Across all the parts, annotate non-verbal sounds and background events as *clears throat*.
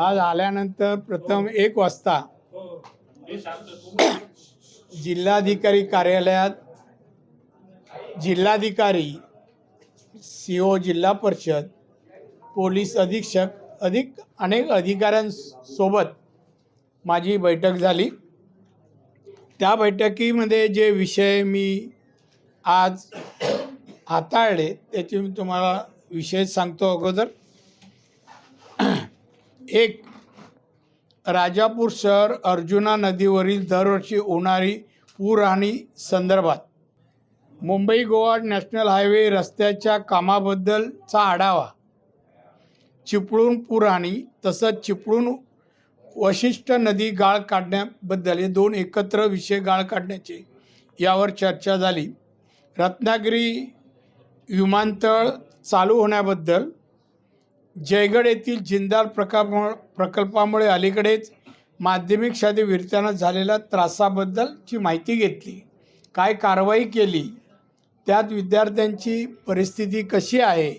आज आल्यानंतर प्रथम एक वाजता जिल्हाधिकारी कार्यालयात जिल्हाधिकारी सी ओ जिल्हा परिषद पोलीस अधीक्षक अधिक अनेक अधिकाऱ्यांसोबत माझी बैठक झाली. त्या बैठकीमध्ये जे विषय मी आज हाताळले त्याचे मी तुम्हाला विषय सांगतो अगोदर. एक राजापूर शहर अर्जुना नदीवरील दरवर्षी होणारी पूरहानी संदर्भात मुंबई गोवा नॅशनल हायवे रस्त्याच्या कामाबद्दलचा आढावा. चिपळूण पुराणी तसंच चिपळूण वशिष्ठ नदी गाळ काढण्याबद्दल हे दोन एकत्र विषय गाळ काढण्याचे यावर चर्चा झाली. रत्नागिरी विमानतळ चालू होण्याबद्दल जयगड येथील जिंदाल प्रकल्प प्रकल्पामुळे अलीकडेच माध्यमिक शादी विरताना झालेल्या त्रासाबद्दलची माहिती घेतली. काय कारवाई केली? त्यात विद्यार्थ्यांची परिस्थिती कशी आहे?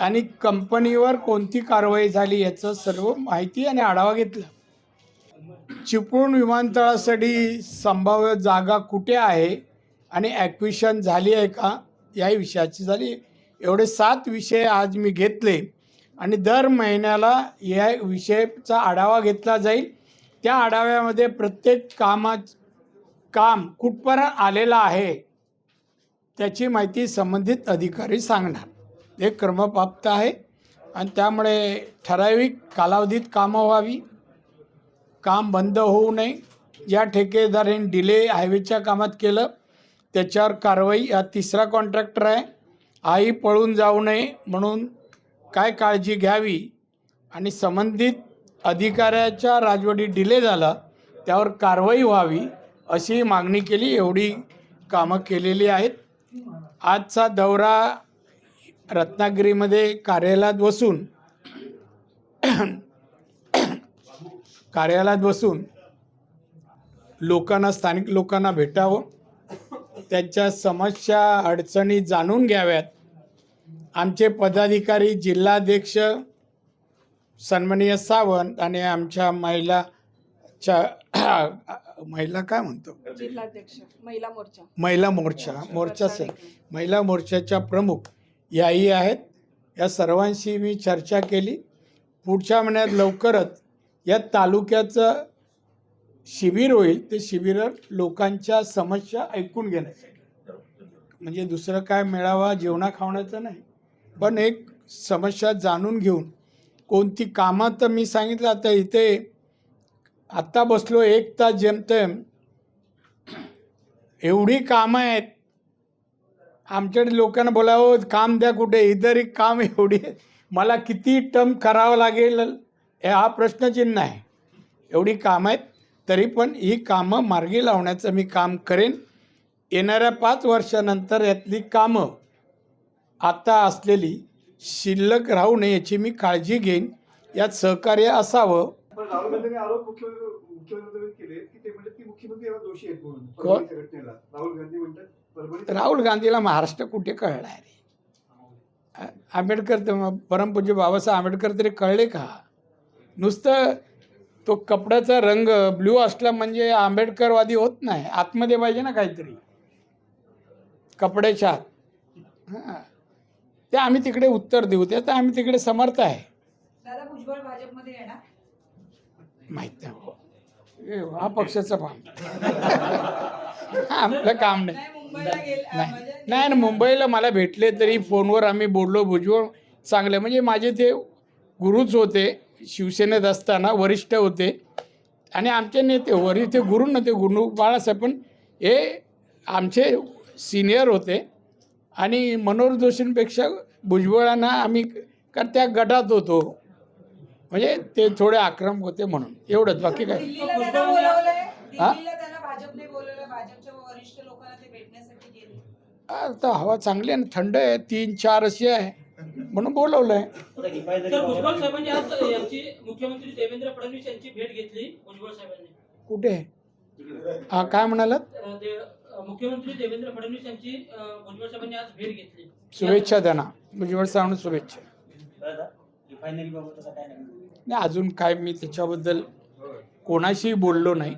आणि कंपनीवर कोणती कारवाई झाली याचं सर्व माहिती आणि आढावा घेतला. चिपळूण विमानतळासाठी संभाव्य जागा कुठे आहे? आणि ॲक्विशन झाली आहे का? याही विषयाची झाली. एवढे सात विषय आज मी घेतले. आणि दर महिन्याला या विषयाचा आढावा घेतला जाईल. त्या आढाव्यामध्ये प्रत्येक कामा काम कुठपर्यंत आलेलं आहे त्याची माहिती संबंधित अधिकारी सांगणार. हे क्रमप्राप्त आहे. आणि त्यामुळे ठराविक कालावधीत कामं व्हावी. काम बंद होऊ नये. ज्या ठेकेदाराने डिले हायवेच्या कामात केलं त्याच्यावर कारवाई. हा तिसरा कॉन्ट्रॅक्टर आहे. आई पळून जाऊ नये म्हणून काय काळजी घ्यावी आणि संबंधित अधिकाऱ्याच्या राजवटी डिले झाला त्यावर कारवाई व्हावी अशी मागणी केली एवढी कामं केलेली आहेत. आजचा दौरा रत्नागिरीमध्ये कार्यालयात बसून कार्यालयात बसून लोकांना स्थानिक लोकांना भेटावं त्यांच्या समस्या अडचणी जाणून घ्याव्यात. आमचे पदाधिकारी जिल्हाध्यक्ष सन्माननीय सावंत आणि आमच्या महिलाच्या *clears throat* महिला काय म्हणतो? जिल्हाध्यक्ष महिला मोर्चा. महिला मोर्चा मोर्चा स महिला मोर्चाच्या प्रमुख याही आहेत. या सर्वांशी मी चर्चा केली. पुढच्या महिन्यात लवकरच या तालुक्याचं शिबिर होईल. ते शिबिर लोकांच्या समस्या ऐकून घेण्यासाठी. म्हणजे दुसरं काय मिळावा जेवणा खावण्याचं नाही. पण एक समस्या जाणून घेऊन कोणती कामं तर मी सांगितलं आता इथे आत्ता बसलो एक तास जेमतेम. एवढी कामं आहेत. आमच्याकडे लोकांना बोलावं काम द्या कुठे इतर एक काम एवढी मला किती टर्म करावं लागेल हे हा प्रश्नचिन्ह आहे एवढी कामं आहेत तरी पण ही कामं मार्गी लावण्याचं मी काम करेन. येणाऱ्या पाच वर्षानंतर यातली कामं आता असलेली शिल्लक राहू नये याची मी काळजी घेईन. यात सहकार्य असावं. राहुल म्हणजे राहुल गांधीला महाराष्ट्र कुठे कळणार आहे? आ- आंबेडकर तर परमपूज्य बाबासाहेब आंबेडकर तरी कळले का? नुसतं तो कपड्याचा रंग ब्ल्यू असला म्हणजे आंबेडकरवादी होत नाही. आतमध्ये पाहिजे ना काहीतरी. कपड्याच्या. हां. ते आम्ही तिकडे उत्तर देऊ. ते तर आम्ही तिकडे समर्थ आहे. दादा भुजबळ भाजपमध्ये येणार माहीत नाही हो. हे हा पक्षाचं काम आपलं काम नाही. नाही मुंबईला गेल नाही. म्हणजे नाही ना मुंबईला मला भेटले तरी फोनवर आम्ही बोललो. भुजबळ चांगले म्हणजे माझे ते गुरुच होते. शिवसेनेत असताना वरिष्ठ होते. आणि आमचे नेते वरी ते गुरु नव्हते. गुरु बाळासाहेब पण हे आमचे सिनियर होते. आणि मनोहर जोशींपेक्षा भुजबळांना आम्ही कारण त्या गटात होतो. म्हणजे ते थोडे आक्रमक होते म्हणून. एवढंच. बाकी काय? हा? दिल्लीला त्यांना भाजपने बोलवलं भाजपच्या वरिष्ठ लोकांना ते भेटण्यासाठी गेले. आता हवा चांगली आहे ना थंड आहे. तीन चार अशी आहे. म्हणून बोलवलं आहे तर भुजबळ साहेबांनी आज यांची मुख्यमंत्री देवेंद्र फडणवीस यांची भेट घेतली भुजबळ साहेबांनी. कुठे? हा काय म्हणालात? मुख्यमंत्री देवेंद्र फडणवीस यांची भुजबळ साहेबांनी आज भेट घेतली. शुभेच्छा त्यांना. भुजबळ सावंत शुभेच्छा. नाही अजून काय मी त्याच्याबद्दल कोणाशीही बोललो नाही.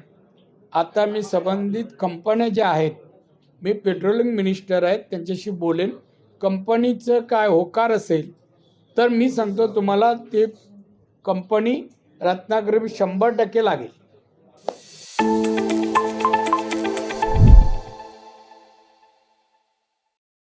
आता मी संबंधित कंपन्या ज्या आहेत मी पेट्रोलिंग मिनिस्टर आहेत त्यांच्याशी बोलेन. कंपनीचं काय होकार असेल तर मी सांगतो तुम्हाला ते कंपनी रत्नागिरी शंभर टक्के लागेल.